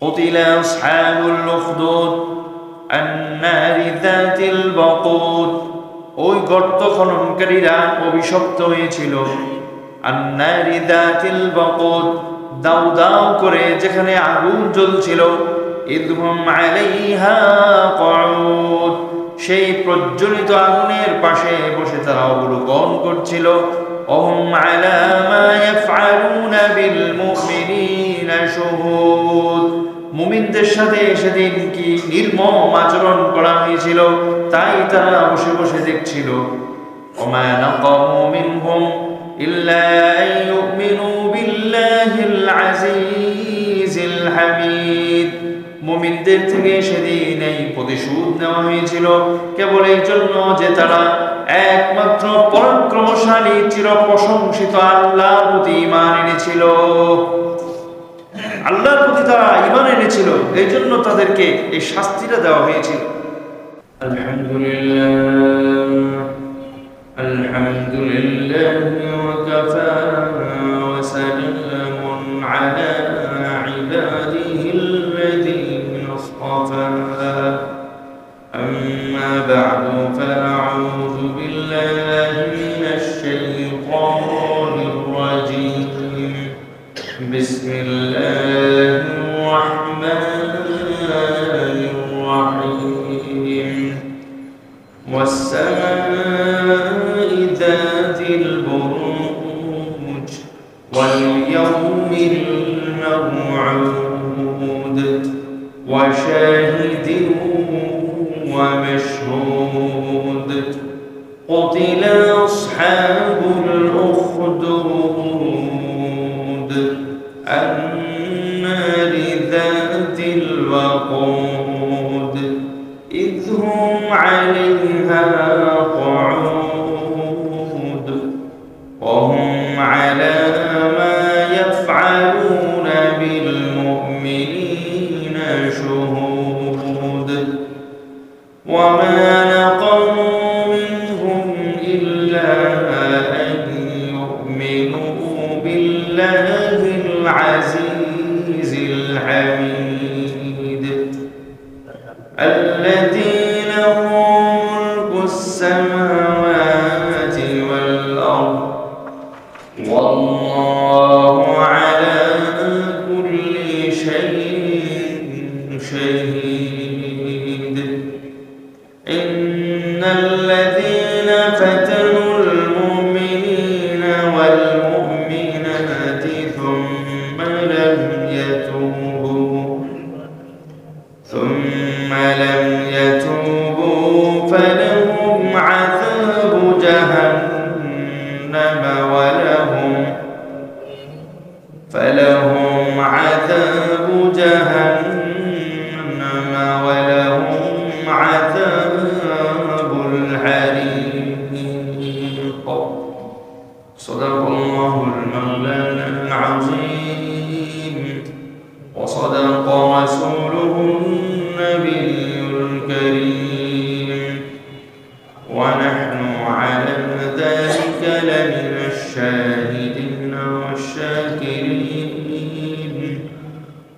قتل أصحاب الأخدود النار ذات الوقود ওই গর্ত খননকারীরা অভিশপ্ত হয়েছিল আন্নারি দাতিল বকত দাউ দাউ করে যেখানে আগুন জ্বলছিল ইদহুম আলাইহা কউদ সেই প্রজ্বলিত আগুনের পাশে বসে তারা অবলোকন করছিল অহম আলা মা ইয়াফআলুনা বিল মুমিনিনা শুহুদ মুমিনদের সাথে সেদিন কি নির্মম আচরণ করা হয়েছিল তাই তারা বসে বসে দেখছিল وما نقموا منهم إلا أن يؤمنوا بالله العزيز الحميد মুমিনদের থেকে সেদিন এই প্রতিশোধ নেওয়া হয়েছিল কেবল এই জন্য যে তারা একমাত্র পরাক্রমশালী চির প্রশংসিত আল্লাহর প্রতি ইমান এনেছিল আল্লাহর প্রতি তারা ইমান এনেছিল এই জন্য তাদেরকে এই শাস্তিটা দেওয়া হয়েছিল। আলহামদুলিল্লাহ। আলহামদুলিল্লাহ وشاهد ومشهود قتل أصحاب الأخدود الهند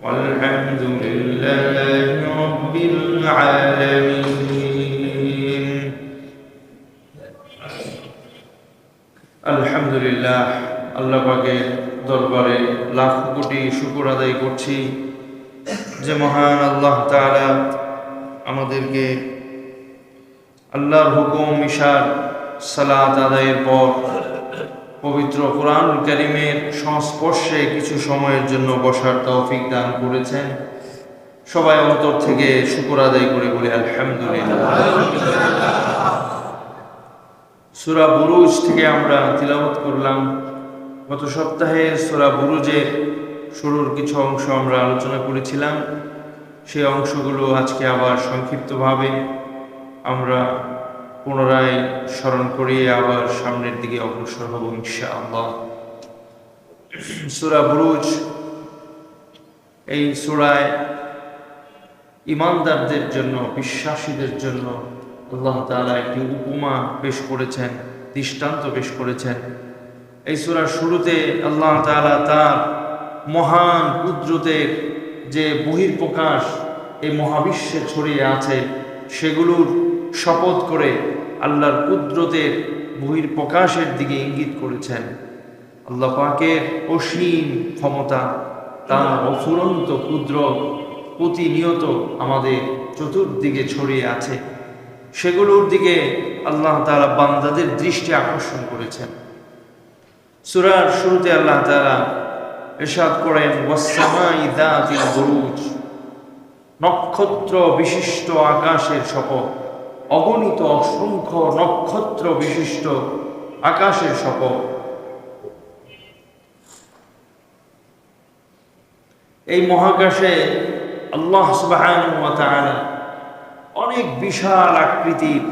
والحمد لله رب العالمين আলহামদুলিল্লাহ আল্লাহ পাকের দরবারে লাখ কোটি শুকুর আদায় করছি যে মহান আল্লাহ তাআলা আমাদেরকে আল্লাহর হুকুম ইশার সালাত আদায়ের পর পবিত্র কোরআন করিমের সংস্পর্শে কিছু সময়ের জন্য বসার তৌফিক দান করেছেন। সবাই অন্তর থেকে শুকুর আদায় করে বলে, আলহামদুলিল্লাহ। সুরা বুরুজ থেকে আমরা তিলাবত করলাম। গত সপ্তাহে সুরা বুরুজের শুরুর কিছু অংশ আমরা আলোচনা করেছিলাম। সেই অংশগুলো আজকে আবার সংক্ষিপ্তভাবে আমরা পুনরায় স্মরণ করিয়ে আবার সামনের দিকে অগ্রসর হব ইনশা আল্লাহ সুরা বুরুজ, এই সুরায় ইমানদারদের জন্য, বিশ্বাসীদের জন্য আল্লাহ তালা একটি উপমা পেশ করেছেন, দৃষ্টান্ত পেশ করেছেন। এই সূরার শুরুতে আল্লাহ তালা তার মহান কুদরতের যে বহির্প্রকাশ এই মহাবিশ্বে ছড়িয়ে আছে, সেগুলোর শপথ করে আল্লাহর কুদরতের বহির্প্রকাশের দিকে ইঙ্গিত করেছেন। আল্লাহ পাকের অসীম ক্ষমতা, তার অফুরন্ত ক্ষুদ্র প্রতিনিয়ত আমাদের চতুর্দিকে ছড়িয়ে আছে। সেগুলোর দিকে আল্লাহ তাআলা বান্দাদের দৃষ্টি আকর্ষণ করেছেন। সুরার শুরুতে আল্লাহ তাআলা ইরশাদ করেন নক্ষত্র বিশিষ্ট আকাশের শপথ। অগণিত অসংখ্য নক্ষত্র বিশিষ্ট আকাশের শপথ এই মহাকাশে আল্লাহ অনেক বিশাল আকৃতির,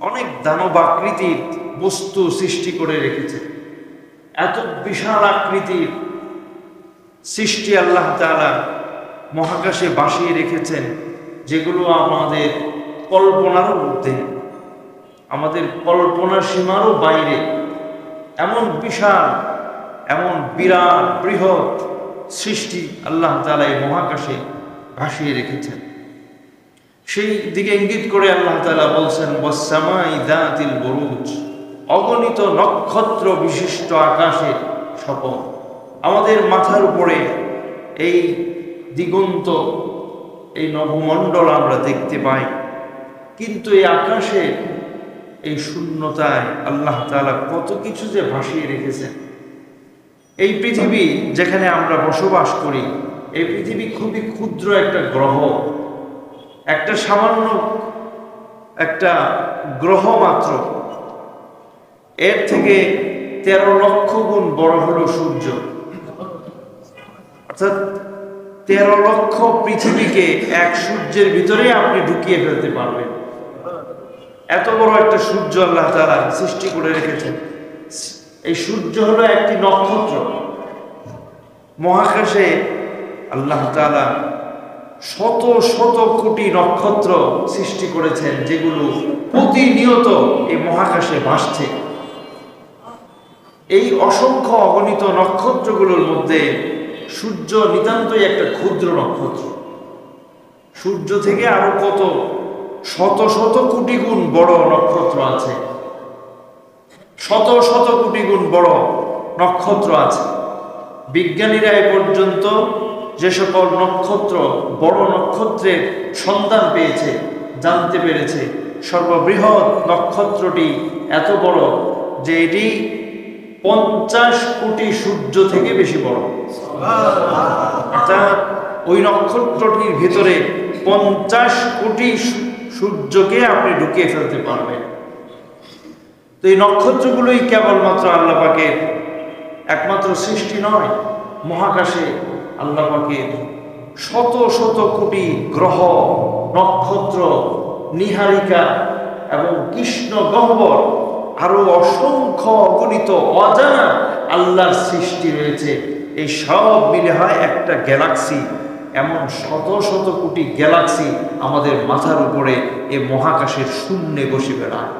অনেক দানব আকৃতির বস্তু সৃষ্টি করে রেখেছে। এত বিশাল আকৃতির সৃষ্টি আল্লাহ তাআলা মহাকাশে বাসিয়ে রেখেছেন, যেগুলো আমাদের কল্পনারও ঊর্ধ্বে, আমাদের কল্পনার সীমারও বাইরে। এমন বিশাল, এমন বিরাট, বৃহৎ সৃষ্টি আল্লাহ তাআলা এই মহাকাশে ভাসিয়ে রেখেছেন। সেই দিকে ইঙ্গিত করে আল্লাহ তালা বলছেন, ওয়াসসামাই দাতিল বুরুজ অগণিত নক্ষত্র বিশিষ্ট আকাশে শপথ আমাদের মাথার উপরে এই দিগন্ত, এই নবমণ্ডল আমরা দেখতে পাই। কিন্তু এই আকাশে, এই শূন্যতায় আল্লাহ তাআলা কত কিছু যে ভাসিয়ে রেখেছেন। এই পৃথিবী যেখানে আমরা বসবাস করি, এই পৃথিবী খুবই ক্ষুদ্র একটা গ্রহ। একটা সামান্য একটা গ্রহ মাত্র। এর থেকে তেরো লক্ষ গুণ বড় হলো সূর্য। অর্থাৎ তেরো লক্ষ পৃথিবীকে এক সূর্যের ভিতরে আপনি ঢুকিয়ে ফেলতে পারবেন। এত বড় একটা সূর্য আল্লাহ তারা সৃষ্টি করে রেখেছেন। এই সূর্য হলো একটি নক্ষত্র। মহাকাশে আল্লাহ তাআলা শত শত কোটি নক্ষত্র সৃষ্টি করেছেন, যেগুলো প্রতিনিয়ত এই মহাকাশে ভাসছে। এই অসংখ্য অগণিত নক্ষত্রগুলোর মধ্যে সূর্য নিতান্তই একটা ক্ষুদ্র নক্ষত্র। সূর্য থেকে আরও কত শত শত কোটি গুণ বড় নক্ষত্র আছে। শত শত কোটি গুণ বড় নক্ষত্র আছে। বিজ্ঞানীরা এ পর্যন্ত যে সকল নক্ষত্র, বড় নক্ষত্রের সন্ধান পেয়েছে, জানতে পেরেছে, সর্ববৃহৎ নক্ষত্রটি এত বড় যে এটি পঞ্চাশ কোটি সূর্য থেকে বেশি বড়। অর্থাৎ ওই নক্ষত্রটির ভিতরে পঞ্চাশ কোটি সূর্যকে আপনি ঢুকিয়ে ফেলতে পারবেন। তো এই নক্ষত্রগুলোই কেবলমাত্র আল্লাহ পাকের একমাত্র সৃষ্টি নয়, মহাকাশে আল্লাহ পাকের শত শত কোটি গ্রহ, নক্ষত্র, নিহারিকা এবং কৃষ্ণ গহ্বর, আরও অসংখ্য অগণিত, অজানা আল্লাহর সৃষ্টি রয়েছে। এই সব মিলে হয় একটা গ্যালাক্সি। এমন শত শত কোটি গ্যালাক্সি আমাদের মাথার উপরে এ মহাকাশের শূন্যে বসে বেড়ায়।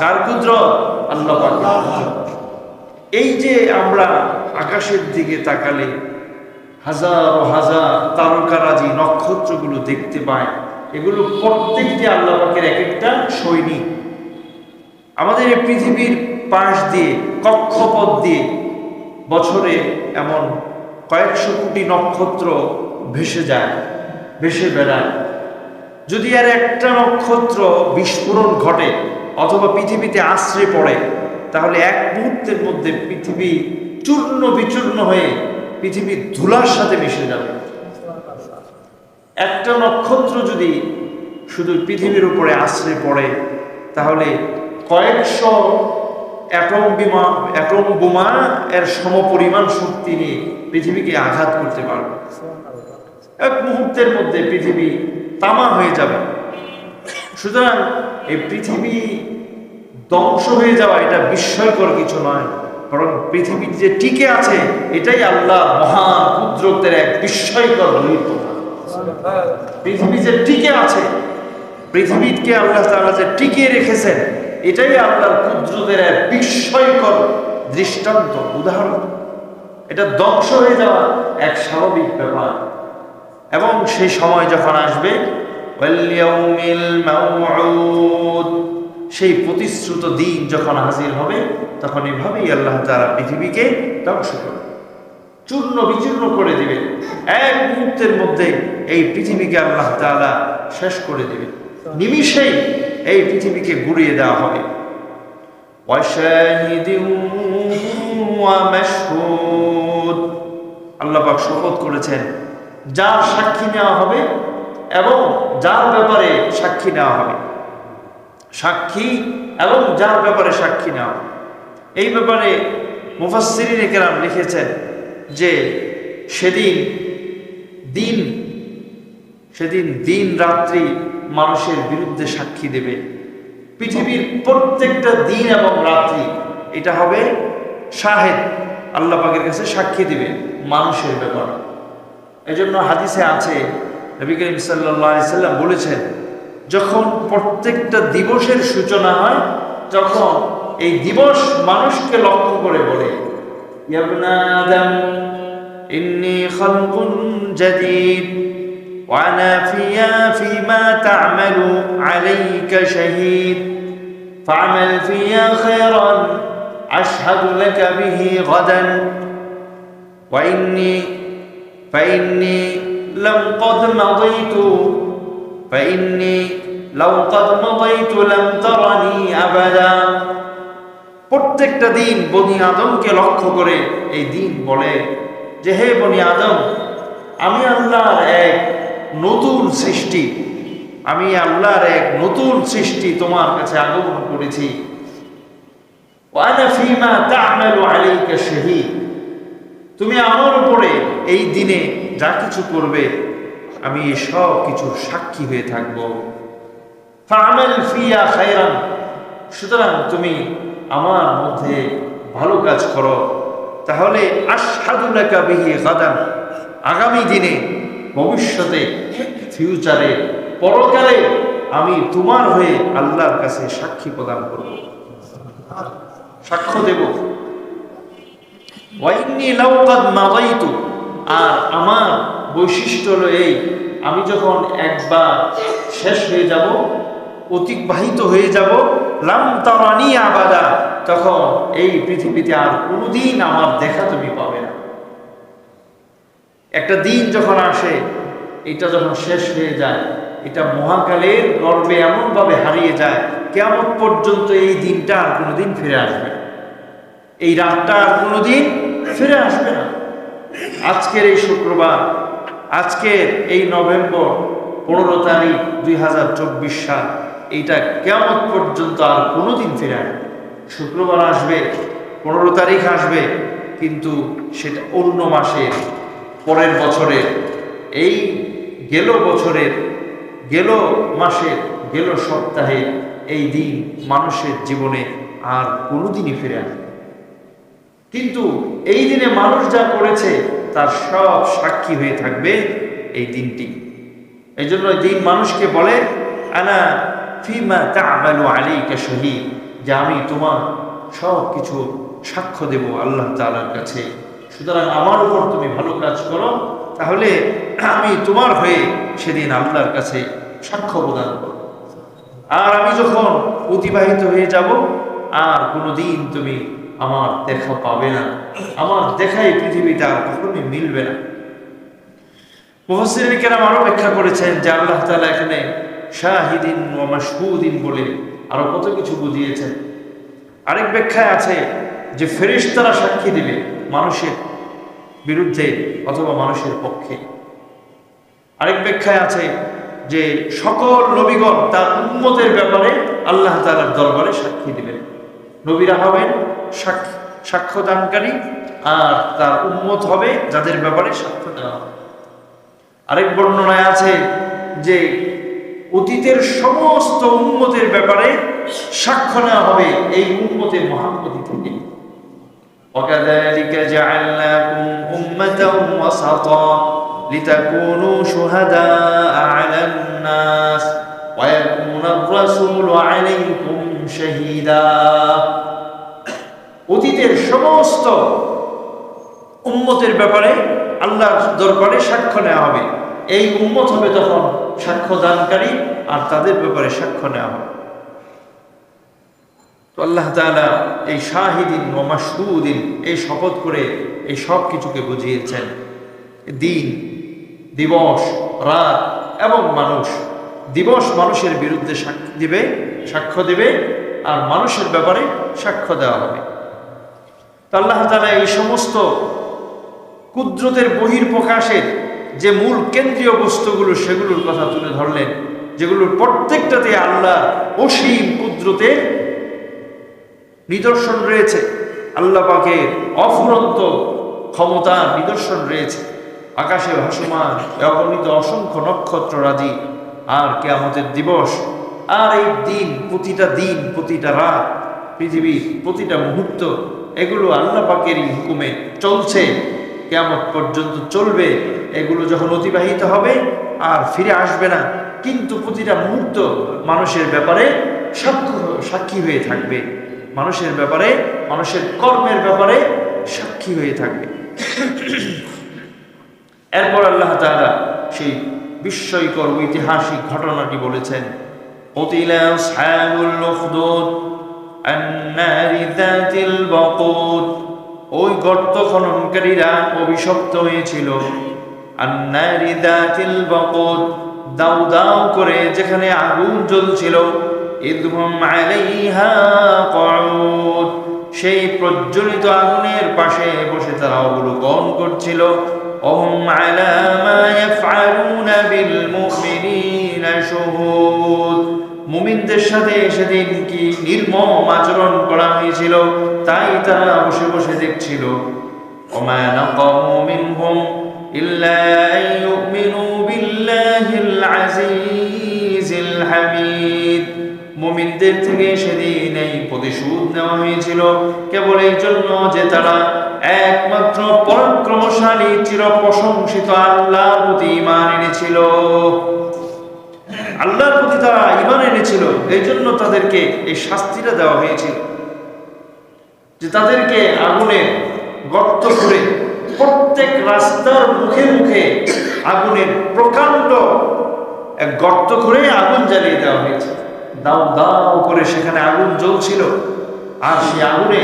কার কুদরত? আল্লাহ এই যে আমরা আকাশের দিকে তাকালে হাজার হাজার তারকারাজি নক্ষত্রগুলো দেখতে পাই এগুলো প্রত্যেকটি আল্লাহ পাকের এক একটা সৈনিক। আমাদের এই পৃথিবীর পাশ দিয়ে, কক্ষপথ দিয়ে বছরে এমন কয়েকশো কোটি নক্ষত্র ভেসে যায়, ভেসে বেড়ায়। যদি আর একটা নক্ষত্র বিস্ফোরণ ঘটে অথবা পৃথিবীতে আশ্রে পড়ে, তাহলে এক মুহূর্তের মধ্যে পৃথিবী চূর্ণ বিচূর্ণ হয়ে পৃথিবীর ধুলার সাথে মিশে যাবে। একটা নক্ষত্র যদি শুধু পৃথিবীর উপরে আশ্রে পড়ে, তাহলে কয়েকশো অ্যাটম বিমা অ্যাটম বোমা, এর সমপরিমাণ শক্তি নিয়ে পৃথিবীকে আঘাত করতে পারবে। এক মুহূর্তের মধ্যে পৃথিবী তামা হয়ে যাবে। সুতরাং এই পৃথিবী ধ্বংস হয়ে যাওয়া এটা বিস্ময়কর কিছু নয়, বরং পৃথিবী যে টিকে আছে, এটাই আল্লাহ মহান কুদ্রতের এক বিস্ময়কর বহির্প্রকাশ পৃথিবী যে টিকে আছে, পৃথিবীকে আল্লাহ তাআলা যে টিকিয়ে রেখেছেন এটাই আপনার কুদ্রুদের এক বিস্ময়কর দৃষ্টান্ত, উদাহরণ। এটা ধ্বংস হয়ে যাওয়া এক স্বাভাবিক ব্যাপার। এবং সেই সময় যখন আসবে সেই প্রতিশ্রুত দিন যখন হাজির হবে, তখন এভাবেই আল্লাহ তারা পৃথিবীকে ধ্বংস করবে। চূর্ণ বিচূর্ণ করে দিবে। এক মুহূর্তের মধ্যে এই পৃথিবীকে আল্লাহ তালা শেষ করে দিবে। নিমিষেই এই পৃথিবীকে গুড়িয়ে দেওয়া হবে। আল্লাপাক শপথ করেছেন, যার সাক্ষী নেওয়া হবে এবং যার ব্যাপারে সাক্ষী নেওয়া হবে। সাক্ষী এবং যার ব্যাপারে সাক্ষী নেওয়া এই ব্যাপারে মুফাসিরিনে কেরাম লিখেছেন যে, সেদিন দিন সেদিন দিন রাত্রি মানুষের বিরুদ্ধে সাক্ষী দেবে। পৃথিবীর প্রত্যেকটা দিন এবং রাত্রি এটা হবে শাহেদ আল্লাহ পাকের কাছে সাক্ষী দিবে মানুষের ব্যাপার। এই জন্য হাদিসে আছে, নবী করিম সাল্লাম বলেছেন, যখন প্রত্যেকটা দিবসের সূচনা হয়, তখন এই দিবস মানুষকে লক্ষ্য করে বলে "ইয়া ইবনা আদম, ইন্নী খালকুন জাদীদ। وأنا فيا فيما تعمل عليك شهيد فاعمل فيا خيرا أشهد لك به غدا وإني فإني لم قد مضيت فإني لو قد مضيت لم ترني أبدا প্রত্যেকটা দিন বনি আদমকে লক্ষ্য করে এই দিন বলে যে হে বনি আদম আমি আল্লাহর এক নতুন সৃষ্টি। আমি আল্লাহর এক নতুন সৃষ্টি তোমার কাছে আগমন করেছি। তুমি আমার উপরে এই দিনে যা কিছু করবে, আমি সব কিছুর সাক্ষী হয়ে থাকব। সুতরাং তুমি আমার মধ্যে ভালো কাজ করো। তাহলে বিহি গাদান। আগামী দিনে ভবিষ্যতে ফিউচারে পরকালে আমি তোমার হয়ে আল্লাহর কাছে সাক্ষী প্রদান করব। সাক্ষ্য দেব। আর আমার বৈশিষ্ট্য হলো এই, আমি যখন একবার শেষ হয়ে যাব, অতিবাহিত হয়ে যাব, লাম তারানি আবাদা, তখন এই পৃথিবীতে আর কোনোদিন আমার দেখা তুমি পাবে না। একটা দিন যখন আসে, এটা যখন শেষ হয়ে যায়, এটা মহাকালের গর্বে এমনভাবে হারিয়ে যায় কেমন পর্যন্ত এই দিনটা আর কোনোদিন ফিরে আসবে। এই রাতটা আর কোনোদিন ফিরে আসবে না আজকের এই শুক্রবার, আজকের এই নভেম্বর, পনেরো তারিখ দুই হাজার চব্বিশ সাল, এইটা কেমন পর্যন্ত আর কোনোদিন ফিরে আসবে শুক্রবার আসবে, পনেরো তারিখ আসবে, কিন্তু সেটা অন্য মাসের পরের বছরের এই গেল বছরের, গেল মাসের, গেল সপ্তাহে এই দিন মানুষের জীবনে আর কোনোদিনই ফিরে আসবে কিন্তু এই দিনে মানুষ যা করেছে, তার সব সাক্ষী হয়ে থাকবে এই দিনটি। এই জন্য দিন মানুষকে বলে, আনা ফিমা তা'মালু আলাইকা শহীদ যে আমি তোমার সব কিছু সাক্ষ্য দেব আল্লাহ তাআলার কাছে। সুতরাং আমার উপর তুমি ভালো কাজ করো, তাহলে আমি তোমার হয়ে সেদিন আল্লাহর কাছে সাক্ষ্য প্রদান করব। আর আমি যখন অতিবাহিত হয়ে যাব, আর কোনোদিন তুমি আমার দেখা পাবে না। আমার দেখাই পৃথিবীটা আর কখনোই মিলবে না। মুহসিন কেরাম আরও ব্যাখ্যা করেছেন যে আল্লাহ তাআলা এখানে শাহিদিন ও মাশহুদিন বলে আরও কত কিছু বুঝিয়েছেন। আরেক ব্যাখ্যায় আছে যে ফেরেশতারা সাক্ষী দিবে মানুষের বিরুদ্ধে অথবা মানুষের পক্ষে। আরেক ব্যাখ্যায় আছে যে সকল নবীগণ তার উম্মতের ব্যাপারে আল্লাহ তাআলার দরবারে সাক্ষী দিবেন। নবীরা হবেন সাক্ষী সাক্ষ্য দানকারী আর তার উন্মত হবে যাদের ব্যাপারে সাক্ষ্য দেওয়া হবে। আরেক বর্ণনায় আছে যে অতীতের সমস্ত উম্মতের ব্যাপারে সাক্ষ্য নেওয়া হবে এই উম্মতে মোহাম্মদি থেকে وكذلك جعلناكم أمة وسطا لتكونوا شهداء على الناس ويكون الرسول عليكم شهيدا অতীতের সমস্ত উম্মতের ব্যাপারে আল্লাহর দরবারে সাক্ষ্য নেওয়া হবে এই উম্মত হবে তখন সাক্ষ্য দানকারী আর তাদের ব্যাপারে সাক্ষ্য নেওয়া হবে তো আল্লাহ তাআলা এই শাহিদিন ও মাসহুদিন এই শপথ করে এই সব কিছুকে বুঝিয়েছেন। দিন, দিবস, রাত এবং মানুষ। দিবস মানুষের বিরুদ্ধে সাক্ষ্য দিবে, সাক্ষ্য দেবে আর মানুষের ব্যাপারে সাক্ষ্য দেওয়া হবে। তো আল্লাহ তাআলা এই সমস্ত কুদরতের বহির প্রকাশের যে মূল কেন্দ্রীয় বস্তুগুলো সেগুলোর কথা তুলে ধরলেন, যেগুলোর প্রত্যেকটাতে আল্লাহ অসীম কুদরতের নিদর্শন রয়েছে। আল্লাহ পাকের অফুরন্ত ক্ষমতার নিদর্শন রয়েছে। আকাশে ভাসমান অগণিত অসংখ্য নক্ষত্র রাজি আর কেয়ামতের দিবস, আর এই দিন, প্রতিটা দিন, প্রতিটা রাত, পৃথিবীর প্রতিটা মুহূর্ত, এগুলো আল্লাহ পাকেরই হুকুমে চলছে। কেয়ামত পর্যন্ত চলবে, এগুলো যখন অতিবাহিত হবে আর ফিরে আসবে না, কিন্তু প্রতিটা মুহূর্ত মানুষের ব্যাপারে সাক্ষী হয়ে থাকবে। মানুষের ব্যাপারে মানুষের কর্মের ব্যাপারে সাক্ষী হয়ে থাকবে এরপর আল্লাহ তাআলা সেই বিস্ময়কর ঐতিহাসিক ঘটনাটি বলেছেন قتل أصحاب الأخدود النار ذات الوقود ওই গর্ত খননকারীরা অভিশপ্ত হয়েছিল আন্নারি দাতিল বকত দাউ দাউ করে যেখানে আগুন জ্বলছিল ইদহুম আলাইহা কউদ সেই প্রজ্বলিত আগুনের পাশে বসে তারা অবলোকন করছিল অহুম আলা মা ইয়াফআলুনা বিল মুমিনিনা শুহুদ মুমিনদের সাথে সেদিন কি নির্মম আচরণ করা হয়েছিল তাই তারা বসে বসে দেখছিল وما نقموا منهم إلا أن يؤمنوا بالله العزيز الحميد মুমিনদের থেকে সেদিন এই প্রতিশোধ নেওয়া হয়েছিল। কেবল এই জন্য যে তারা একমাত্র পরাক্রমশালী চির প্রশংসিত আল্লাহর প্রতি ইমান এনেছিল। আল্লাহর প্রতি তারা ইমান এনেছিল। এই জন্য তাদেরকে এই শাস্তিটা দেওয়া হয়েছিল। যে তাদেরকে আগুনের গর্ত করে প্রত্যেক রাস্তার মুখে মুখে আগুনের প্রকাণ্ড এক গর্ত করে আগুন জ্বালিয়ে দেওয়া হয়েছে। দাও দাও করে সেখানে আগুন জ্বলছিল। আর সেই আগুনে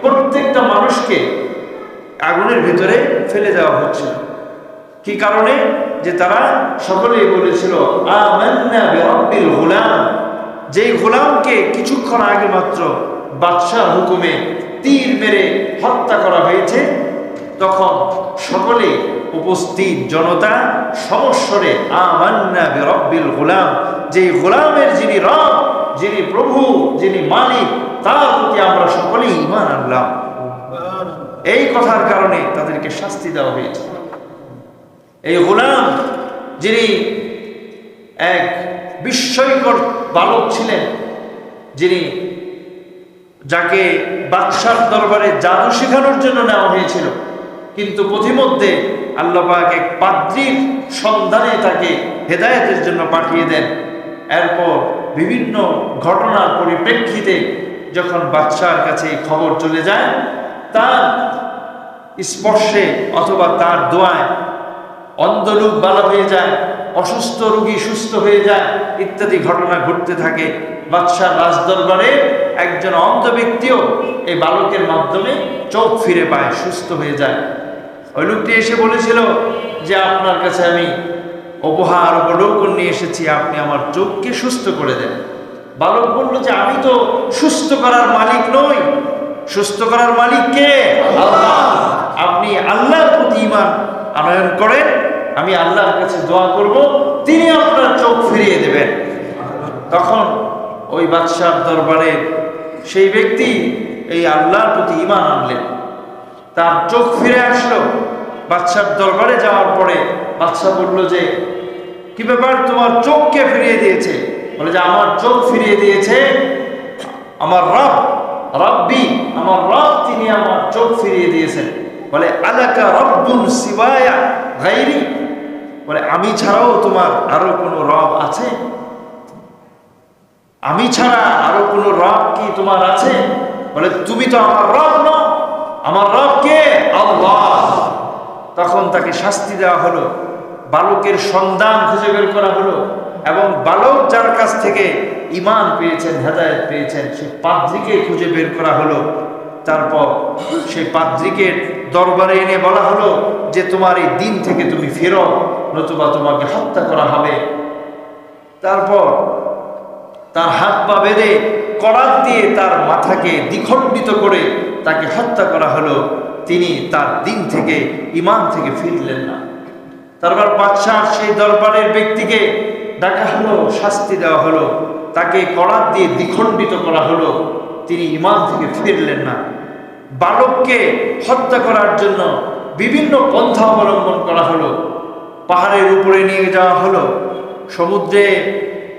প্রত্যেকটা মানুষকে আগুনের ভিতরে ফেলে দেওয়া হচ্ছিল। কি কারণে? যে তারা সকলেই বলেছিল গোলাম। যেই গোলামকে কিছুক্ষণ আগে মাত্র বাদশাহ হুকুমে তীর মেরে হত্যা করা হয়েছে, তখন সকলে উপস্থিত, জনতা সমস্বরে, আমান্না বিরাব্বিল গোলাম। যেই গোলামের যিনি রব, যিনি প্রভু, যিনি মালিক, তার প্রতি আমরা সকলেই ইমান আনলাম। এই কথার কারণে তাদেরকে শাস্তি দেওয়া হয়েছে। এই গোলাম যিনি এক বিস্ময়কর বালক ছিলেন, যিনি যাকে বাদশার দরবারে জাদু শেখানোর জন্য নেওয়া হয়েছিল, কিন্তু পথিমধ্যে আল্লাপাক এক পাদ্রির সন্ধানে তাকে হেদায়েতের জন্য পাঠিয়ে দেন। এরপর বিভিন্ন ঘটনার পরিপ্রেক্ষিতে যখন বাদশার কাছে খবর চলে যায়, তার স্পর্শে অথবা তার দোয়ায় অন্ধলোক বালা হয়ে যায়, অসুস্থ রোগী সুস্থ হয়ে যায়, ইত্যাদি ঘটনা ঘটতে থাকে। বাদশাহ রাজদরবারে একজন অন্ধ ব্যক্তিও এই বালকের মাধ্যমে চোখ ফিরে পায়, সুস্থ হয়ে যায়। ওই লোকটি এসে বলেছিল যে, আপনার কাছে আমি উপহার অবলোকন নিয়ে এসেছি আপনি আমার চোখকে সুস্থ করে দেন। বালক বলল যে আমি তো সুস্থ করার মালিক নই। সুস্থ করার মালিক কে? আল্লাহ। আপনি আল্লাহর প্রতি ইমান আনয়ন করেন আমি আল্লাহর কাছে দোয়া করব তিনি আপনার চোখ ফিরিয়ে দেবেন। তখন ওই বাদশাহ দরবারে সেই ব্যক্তি এই আল্লাহর প্রতি ইমান আনলেন। তার চোখ ফিরে আসলো। বাদশার দরবারে যাওয়ার পরে বাদশাহ বলল যে, কি ব্যাপার? তোমার চোখকে ফিরিয়ে দিয়েছে। বলে যে, আমার চোখ ফিরিয়ে দিয়েছে আমার রব। রব্বি, আমার রব তিনি আমার চোখ ফিরিয়ে দিয়েছেন। বলে, আলাকা রব্বুন সিবায়া গাইরি? বলে, আমি ছাড়াও তোমার আরও কোনো রব আছে? আমি ছাড়া আরও কোনো রব কি তোমার আছে? বলে, তুমি তো আমার রব ন আমার রব কে? আল্লাহ। তখন তাকে শাস্তি দেওয়া হলো, বালকের সন্ধান খুঁজে বের করা হলো, এবং বালক যার কাছ থেকে ইমান পেয়েছেন, হেদায়েত পেয়েছেন, সে পাদ্রিকে খুঁজে বের করা হলো। তারপর সেই পাদ্রিকে দরবারে এনে বলা হলো যে, তোমার এই দিন থেকে তুমি ফেরো, নতুবা তোমাকে হত্যা করা হবে। তারপর তার হাত পা বেঁধে করাত দিয়ে তার মাথাকে দ্বিখণ্ডিত করে তাকে হত্যা করা হলো। তিনি তার দিন থেকে ইমান থেকে ফিরলেন না। তারপর বাদশাহ সেই দরবারের ব্যক্তিকে ডাকা হলো, শাস্তি দেওয়া হলো, তাকে করাত দিয়ে দ্বিখণ্ডিত করা হলো। তিনি ইমান থেকে ফিরলেন না। বালককে হত্যা করার জন্য বিভিন্ন পন্থা অবলম্বন করা হলো। পাহাড়ের উপরে নিয়ে যাওয়া হলো। সমুদ্রে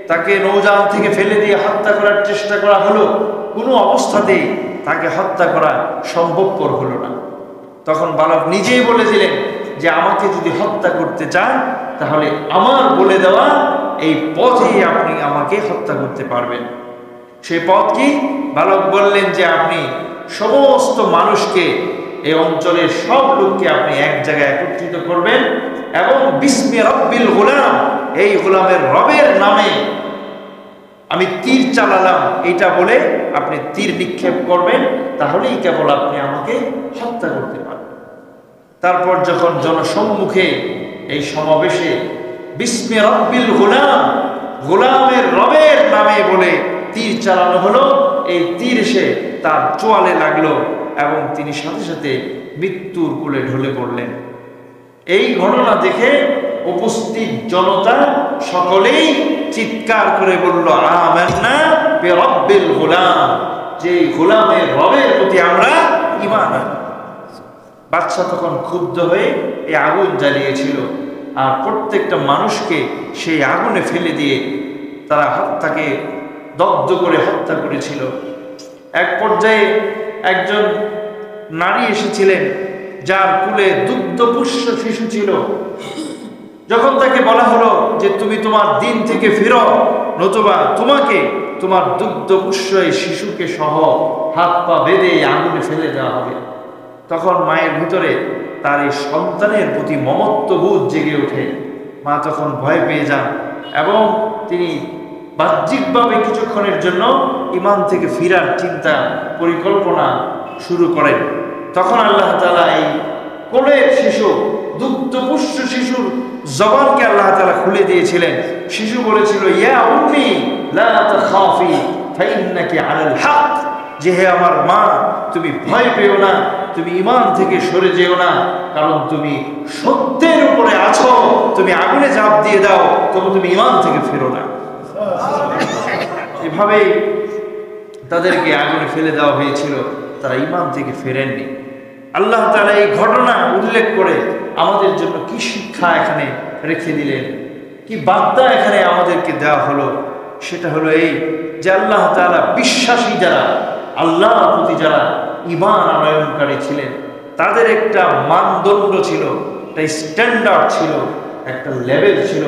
তাকে নৌযান থেকে ফেলে দিয়ে হত্যা করার চেষ্টা করা হলো। কোনো অবস্থাতেই তাকে হত্যা করা সম্ভবপর হলো না। তখন বালক নিজেই বলে দিলেন যে, আমাকে যদি হত্যা করতে চান, তাহলে আমার বলে দেওয়া এই পথেই আপনি আমাকে হত্যা করতে পারবেন। সে পথ কি? বালক বললেন যে, আপনি সমস্ত মানুষকে এই অঞ্চলের সব লোককে আপনি এক জায়গায় একত্রিত করবেন এবং বিস্মে রব্বিল গোলাম, এই গোলামের রবের নামে আমি তীর চালালাম। এইটা বলে আপনি তীর নিক্ষেপ করবেন, তাহলেই কেবল আপনি আমাকে হত্যা করতে তারপর যখন জনসম্মুখে এই সমাবেশে বিস্মে রব্বিল গোলাম, গোলামের রবের নামে বলে তীর চালানো হলো, এই তীর এসে তার চোয়ালে লাগল এবং তিনি সাথে সাথে মৃত্যুর কোলে ঢলে পড়লেন। এই ঘটনা দেখে উপস্থিত জনতা সকলেই চিৎকার করে বলল, আমেন্না বে রব্বিল গোলাম যে গোলামের রবের প্রতি আমরা ইমান আনি। বাচ্চা তখন ক্ষুব্ধ হয়ে এই আগুন জ্বালিয়েছিল। আর প্রত্যেকটা মানুষকে সেই আগুনে ফেলে দিয়ে তারা হত্যাকে দগ্ধ করে হত্যা করেছিল। এক পর্যায়ে একজন নারী এসেছিলেন, যার কুলে দুগ্ধপুষ্য শিশু ছিল। যখন তাকে বলা হলো যে, তুমি তোমার দিন থেকে ফিরো, নতুবা তোমাকে তোমার দুগ্ধপুষ্য এই শিশুকে সহ হাত পা বেঁধে আগুনে ফেলে দেওয়া হবে। তখন মায়ের ভিতরে তার এই সন্তানের প্রতি মমত্ববোধ জেগে ওঠে। মা তখন ভয় পেয়ে যান এবং তিনি বাহ্যিকভাবে কিছুক্ষণের জন্য ইমান থেকে ফিরার চিন্তা, পরিকল্পনা শুরু করেন। তখন আল্লাহ তালা এই কোলের শিশু দুগ্ধপুষ্ট শিশুর জবানকে আল্লাহ তালা খুলে দিয়েছিলেন। শিশু বলেছিল, ইয়া উম্মি হক। যে হে আমার মা, তুমি ভয় পেও না। তুমি ইমান থেকে সরে যেও না। কারণ তুমি সত্যের উপরে আছো। তুমি আগুনে ঝাঁপ দিয়ে দাও, তবু তুমি ইমান থেকে ফেরো না। এভাবেই তাদেরকে আগুনে ফেলে দেওয়া হয়েছিল। তারা ইমান থেকে ফেরেননি। আল্লাহ তারা এই ঘটনা উল্লেখ করে আমাদের জন্য কি শিক্ষা এখানে রেখে দিলেন, কি বার্তা এখানে আমাদেরকে দেওয়া হলো, সেটা হলো এই যে আল্লাহ তাআলা বিশ্বাসী যারা আল্লাহ প্রতি যারা ইমান আনয়নকারী ছিলেন। তাদের একটা মানদণ্ড ছিল, একটা স্ট্যান্ডার্ড ছিল, একটা লেভেল ছিল।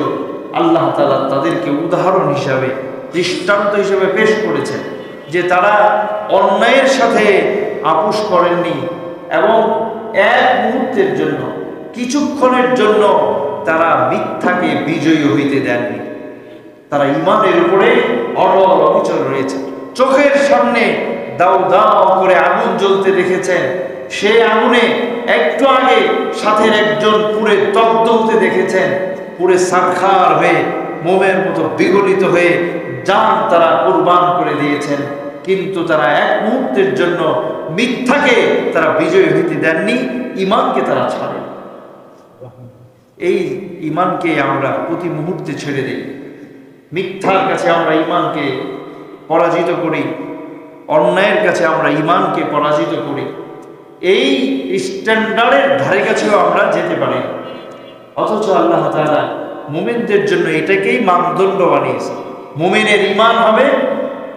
আল্লাহ তাআলা তাদেরকে উদাহরণ হিসাবে, দৃষ্টান্ত হিসেবে পেশ করেছেন যে তারা অন্যায়ের সাথে আপোষ করেননি এবং এক মুহূর্তের জন্য, কিছুক্ষণের জন্য তারা মিথ্যাকে বিজয়ী হইতে দেননি। তারা ইমানের উপরে অটল অবিচল রয়েছে। চোখের সামনে দাও দাও করে আগুন জ্বলতে দেখেছেন। সেই আগুনে একটু আগে সাথের একজন পুরে হতে দেখেছেন। পুরে সাক্ষার হয়ে, মোমের মতো বিগলিত হয়ে যান তারা কোরবান করে দিয়েছেন। কিন্তু তারা এক মুহূর্তের জন্য মিথ্যাকে তারা বিজয়ী হইতে দেননি ইমানকে তারা ছাড়েন। এই ইমানকে আমরা প্রতি মুহূর্তে ছেড়ে দিই। মিথ্যার কাছে আমরা ইমানকে পরাজিত করি। অন্যায়ের কাছে আমরা ইমানকে পরাজিত করি। এই স্ট্যান্ডার্ডের ধারে কাছেও আমরা যেতে পারি। অথচ আল্লাহ তাআলা মুমিনদের জন্য এটাকেই মানদণ্ড বানিয়েছে। মুমিনের ইমান হবে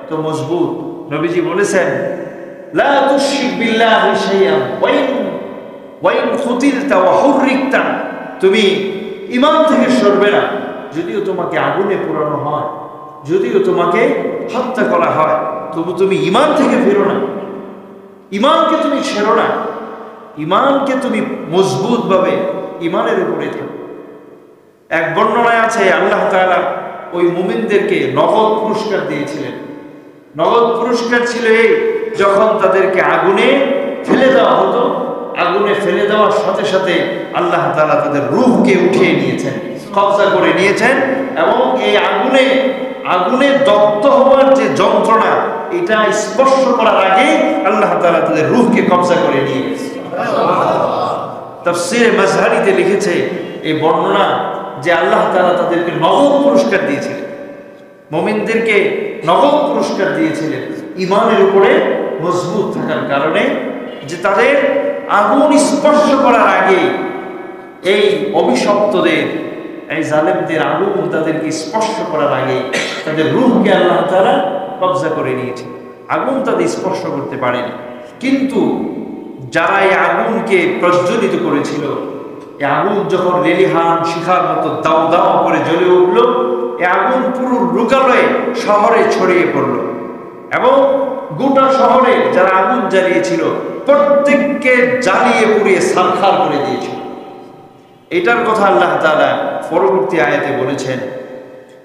তো মজবুত। নবীজি বলেছেন তুমি ইমান থেকে সরবে না। যদিও তোমাকে আগুনে পোড়ানো হয়, যদিও তোমাকে হত্যা করা হয়। তবু তুমি ইমান থেকে ফেরো না। ইমানকে তুমি ছেড়ো না। ইমানকে তুমি মজবুতভাবে ইমানের উপরে থাকবে এক বর্ণনায় আছে, আল্লাহ তালা ওই মুমিনদেরকে নগদ পুরস্কার দিয়েছিলেন। নগদ পুরস্কার ছিল এই যখন তাদেরকে আগুনে ফেলে দেওয়া হতো। আগুনে ফেলে দেওয়ার সাথে সাথে আল্লাহ তালা তাদের রুহকে উঠিয়ে নিয়েছেন, কবজা করে নিয়েছেন এবং এই আগুনে আগুনে দগ্ধ হওয়ার যে যন্ত্রণা এটা স্পর্শ করার আগে আল্লাহ তালা তাদের রূহকে কবজা করে নিয়ে গেছে। তফসিরে লিখেছে এই বর্ণনা যে আল্লাহ তালা তাদেরকে নগদ পুরস্কার দিয়েছিলেন। মুমিনদেরকে নগদ পুরস্কার দিয়েছিলেন। ইমানের উপরে মজবুত থাকার কারণে যে তাদের আগুন স্পর্শ করার আগে এই অভিশপ্তদের, এই জালেমদের আগুন তাদেরকে স্পর্শ করার আগে তাদের রূহকে আল্লাহ তারা কবজা করে নিয়েছে। আগুন তাদের স্পর্শ করতে পারেনি। কিন্তু যারা এই আগুনকে প্রজ্বলিত করেছিল, এই আগুন যখন লেলিহান শিখার মতো দাও দাও করে জ্বলে উঠল, এই আগুন পুরো লোকালয়ে শহরে ছড়িয়ে পড়ল। এবং গোটা শহরে যারা আগুন জ্বালিয়েছিল, প্রত্যেককে জ্বালিয়ে পুড়িয়ে সারখার করে দিয়েছিল। এটার কথা আল্লাহ তাআলা পরবর্তী আয়াতে বলেছেন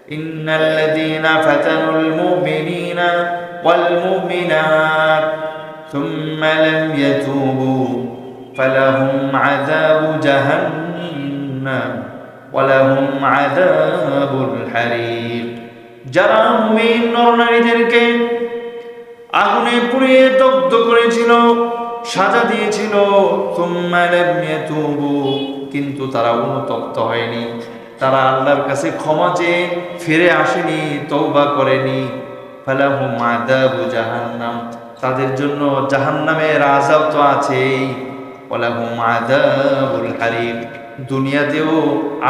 ইন্নাল্লাযীনা ফাতানুল মুমিনিনা ওয়াল মুমিনাত থুম্মা লাম ইয়াতুবু, ফালাহুম আযাবু জাহান্নাম ওয়ালাহুম আযাবুল হারিক যারা মুমিন নরনারীদেরকে আগুনে পুড়িয়ে দগ্ধ করেছিল, সাজা দিয়েছিল কিন্তু তারা অনুতপ্ত হয়নি। তারা আল্লাহর কাছে ক্ষমা চেয়ে ফিরে আসেনি তৌবা করেনি। ফালাহুম আযাবু জাহান্নাম, তাদের জন্য জাহান্নামের আযাব তো আছেই। আযাবুল হারিক দুনিয়াতেও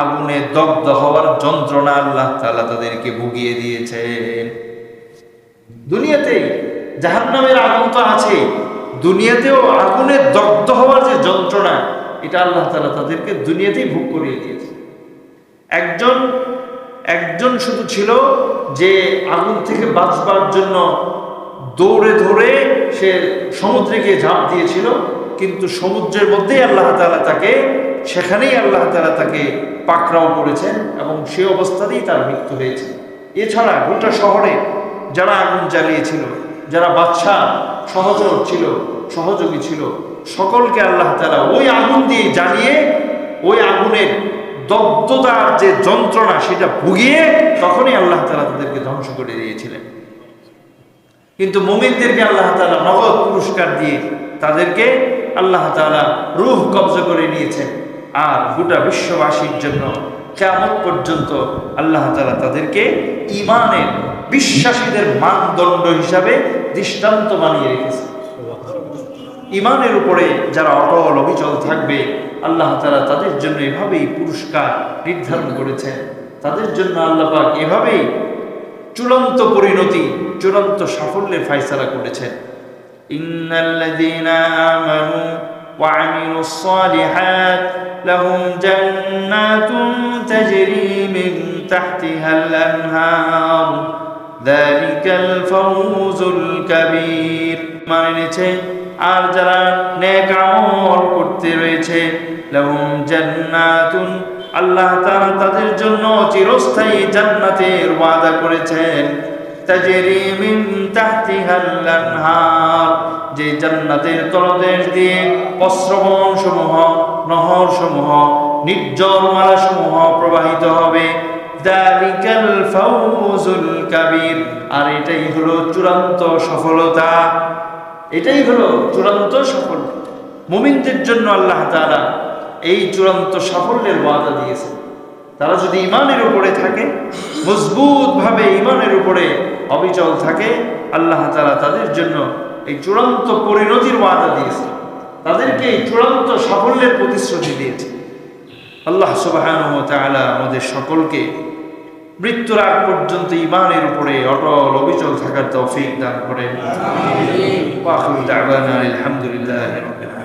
আগুনে দগ্ধ হওয়ার যন্ত্রণা আল্লাহ তাআলা তাদেরকে ভুগিয়ে দিয়েছেন। দুনিয়াতেই জাহান্নামের আগুন তো আছে দুনিয়াতেও আগুনে দগ্ধ হওয়ার যে যন্ত্রণা, এটা আল্লাহ তাআলা তাদেরকে দুনিয়াতেই ভোগ করিয়ে দিয়েছে একজন একজন শুধু ছিল যে আগুন থেকে বাঁচবার জন্য দৌড়ে ধরে সে সমুদ্রে গিয়ে ঝাঁপ দিয়েছিল, কিন্তু সমুদ্রের মধ্যেই আল্লাহ তালা তাকে, সেখানেই আল্লাহ তালা তাকে পাকড়াও করেছেন এবং সে অবস্থাতেই তার মৃত্যু হয়েছে। এছাড়া গোটা শহরে যারা আগুন জ্বালিয়েছিল, যারা বাচ্চা সহযোগ ছিল, সহযোগী ছিল, সকলকে আল্লাহ তালা ওই আগুন দিয়ে জ্বালিয়ে, ওই আগুনের দগ্ধতার যে যন্ত্রণা সেটা ভুগিয়ে তখনই আল্লাহ তাআলা তাদেরকে ধ্বংস করে দিয়েছিলেন। কিন্তু মুমিনদেরকে আল্লাহ তাআলা নগদ পুরস্কার দিয়ে তাদেরকে আল্লাহ তাআলা রূহ কবজা করে নিয়েছেন। আর গোটা বিশ্ববাসীর জন্য কেমন পর্যন্ত আল্লাহ তাআলা তাদেরকে ইমানের বিশ্বাসীদের মানদণ্ড হিসাবে দৃষ্টান্ত বানিয়ে রেখেছে ইমানের উপরে যারা অটল অবিচল থাকবে আল্লাহ তাআলা তাদের জন্য এভাবেই পুরস্কার নির্ধারণ করেছেন তাদের জন্য আল্লাহ পাক এভাবেই চূড়ান্ত পরিণতি চূড়ান্ত সাফল্যের ফায়সালা করেছেন ইন্নাল্লাযীনা আমানু وعملوا الصالحات لهم جنات تجري من تحتها الأنهار দালিকাল ফাউজুল কাবীর মানে নিয়েছে আর যারা নেক আমল করতে রয়েছে, লাহুম জান্নাতুন। আল্লাহ তাআলা তাদের জন্য চিরস্থায়ী জান্নাতের ওয়াদা করেছেন। তাজরি মিন তাহতিহাল আনহার। যে জান্নাতের তলদেশ দিয়ে অশ্রবণ সমূহ নহর সমূহ নির্জল মালা সমূহ প্রবাহিত হবে। দালিকাল ফাউজুল কাবীর। আর এটাই হলো চূড়ান্ত সফলতা। এটাই হলো চূড়ান্ত সফল মুমিনদের জন্য আল্লাহ তাআলা এই চূড়ান্ত সাফল্যের ওয়াদা দিয়েছে তারা যদি ইমানের উপরে থাকে, মজবুতভাবে ইমানের উপরে অবিচল থাকে, আল্লাহ তাআলা তাদের জন্য এই চূড়ান্ত পরিণতির ওয়াদা দিয়েছে তাদেরকে এই চূড়ান্ত সাফল্যের প্রতিশ্রুতি দিয়েছে আল্লাহ তাআলা আমাদের সকলকে মৃত্যুর আগ পর্যন্ত ইমানের উপরে অটল অবিচল থাকার তৌফিক দান করেন আলহামদুলিল্লাহি